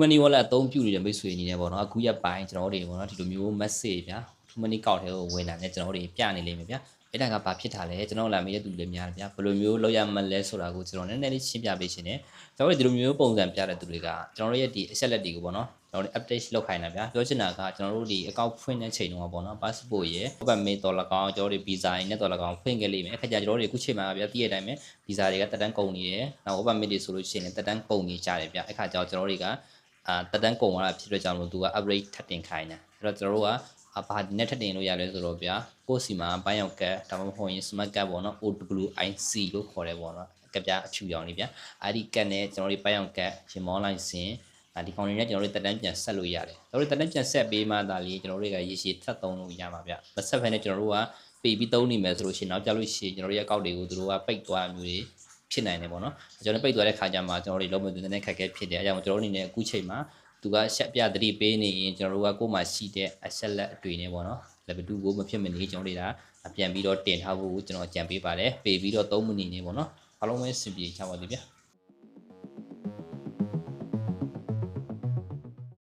money wallet အသုံးပြုနေတဲ့မိတ်ဆွေအနေနဲ့ပေါ့နော်အခုရက်ပိုင်းကျွန်တော်တို့တွေပေါ့နော်ဒီလိုမျိုး message ဗျာ True money ကောက်ထဲကိုဝင်လာနေကျွန်တော်တို့တွေပြနေလိမ့်မယ်ဗျာအဲ့ဒါကဘာဖြစ်တာလဲကျွန်တော်လာမေးတဲ့သူတွေလည်းများတယ်ဗျာဘယ်လိုမျိုးလောက်ရမလဲဆိုတာကိုကျွန်တော်နည်းနည်းလေးရှင်းပြပေးရှင်တယ်ကျွန်တော်တို့ဒီလိုမျိုးပုံစံပြတဲ့သူတွေကကျွန်တော်တို့ရဲ့ဒီအချက်လက်တွေကိုပေါ့နော်ကျွန်တော်တို့ update လုပ်ခိုင်းတာဗျာပြောချင်တာကကျွန်တော်တို့ဒီ account ဖွင့်တဲ့ချိန်တုန်းကပေါ့နော် passport ရယ် open mail တော်လကောင်ကျွန်တော်တို့ visa ရင်းနဲ့တော်လကောင်ဖွင့်ခဲ့လိမ့်မယ်အခါကျကျွန်တော်တို့အခုချိန်မှာဗျာသိရတဲ့အတိုင်းပဲ visa တွေကတက်တန်းကုန်နေတယ်နောက် open mail တွေဆိုလို့ရှိရင်လည်းတက်တန်းကုန်နေကြတယ်ဗျာအခါကျကျွန်တော်တို့တွေက အာတက်တန်းကုန်သွားတာဖြစ်တဲ့ကြောင့်လို့သူက upgrade ထပ်တင်ခိုင်းတယ်အဲ့တော့ကျွန်တော်တို့ကအဘာဒီနဲ့ထပ်တင်လို့ရလဲဆိုတော့ဗျာကိုယ့်စီမှာဘိုင်းရောက်ကတ်ဒါမှမဟုတ်ရင် smart card ပေါ့နော် OWIC လို့ခေါ်တယ်ပေါ့နော်ကပြအဖြူရောင်လေးဗျာအဲ့ဒီကတ်နဲ့ကျွန်တော်တို့ဘိုင်းရောက်ကတ်ရင်မောလိုက်စင်ဒါဒီကောင်လေးနဲ့ကျွန်တော်တို့တက်တန်းပြန်ဆက်လို့ရတယ်ကျွန်တော်တို့တက်တန်းပြန်ဆက်ပေးမှသာလေကျွန်တော်တို့ကရေရှည်ထပ်သုံးလို့ရမှာဗျမဆက်ဖက်နဲ့ကျွန်တော်တို့ကပေပြီးသုံးနေမယ်ဆိုလို့ရှိရင်နောက်ကြလို့ရှိရင်ကျွန်တော်တို့ရဲ့အကောက်တွေကိုသူတို့ကပိတ်သွားမျိုးတွေ ဖြစ်နိုင်တယ်ပေါ့နော်ကျွန်တော်ပိတ်သွားတဲ့ခါကျမှကျွန်တော်တို့လုံးဝနည်းနည်းခက်ခဲဖြစ်တယ်အဲကြောင့်ကျွန်တော်တို့အနေနဲ့အခုချိန်မှာသူကရှက်ပြသတိပေးနေရင်ကျွန်တော်တို့ကကိုယ်မှာရှိတဲ့အဆက်လက်အတွေ့နဲ့ပေါ့နော် level 2ကိုမဖြစ်မနေကျွန်တော်တို့ဒါပြန်ပြီးတော့တင်ထားဖို့ကျွန်တော်ကြံပေးပါတယ်ပေပြီးတော့3မိနစ်နေပေါ့နော်အားလုံးပဲစင်ပြေချပါသေးဗျာ